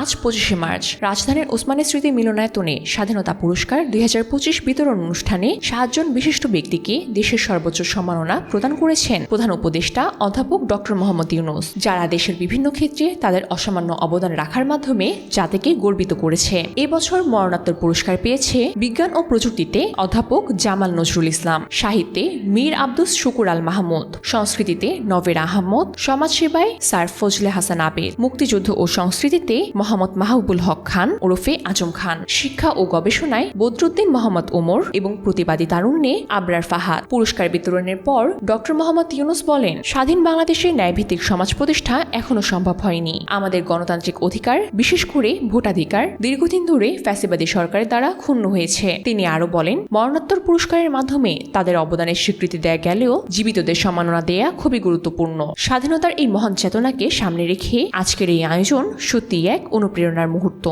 আজ পঁচিশে মার্চ। রাজধানীর ওসমানী স্মৃতি মিলনায়তনে স্বাধীনতা পুরস্কার দুই বিতরণ অনুষ্ঠানে সাতজন বিশিষ্ট ব্যক্তিকে দেশের সর্বোচ্চ সম্মাননা প্রদান করেছেন প্রধান উপদেষ্টা অধ্যাপক ডক্টর মোহাম্মদ ইউনুস, যারা দেশের বিভিন্ন ক্ষেত্রে তাদের অসামান্য অবদান রাখার মাধ্যমে জাতিকে গর্বিত করেছে। এবছর মরণোত্তর পুরস্কার পেয়েছে বিজ্ঞান ও প্রযুক্তিতে অধ্যাপক জামাল নজরুল ইসলাম, সাহিত্যে মীর আব্দুস শুকুর আল মাহমুদ, সংস্কৃতিতে নভের আহমদ সমাজসেবায় স্যার ফজলে হাসান আবেদ, মুক্তিযুদ্ধ ও সংস্কৃতিতে মোহাম্মদ মাহবুল হক খান ওরফে আজম খান। শিক্ষা ও গবেষণায় বদরুদ্দিন মোহাম্মদ ওমর এবং প্রতিবাদী তারুণ্যে আবরার ফাহাদ। পুরস্কার বিতরণের পর ডক্টর মোহাম্মদ ইউনুস বলেন, স্বাধীন বাংলাদেশের ন্যায়ভিত্তিক সমাজ প্রতিষ্ঠা এখনও সম্ভব হয়নি। আমাদের গণতান্ত্রিক অধিকার, বিশেষ করে ভোটাধিকার, দীর্ঘদিন ধরে ফ্যাসিবাদী সরকারের দ্বারা ক্ষুণ্ণ হয়েছে। তিনি আরও বলেন, মরণোত্তর পুরস্কারের মাধ্যমে তাদের অবদানের স্বীকৃতি দেয়া গেলেও জীবিতদের সম্মাননা দেয়া খুবই গুরুত্বপূর্ণ। স্বাধীনতার এই মহান চেতনাকে সামনে রেখে আজকের এই আয়োজন সত্যি এক অনুপ্রেরণার মুহূর্ত।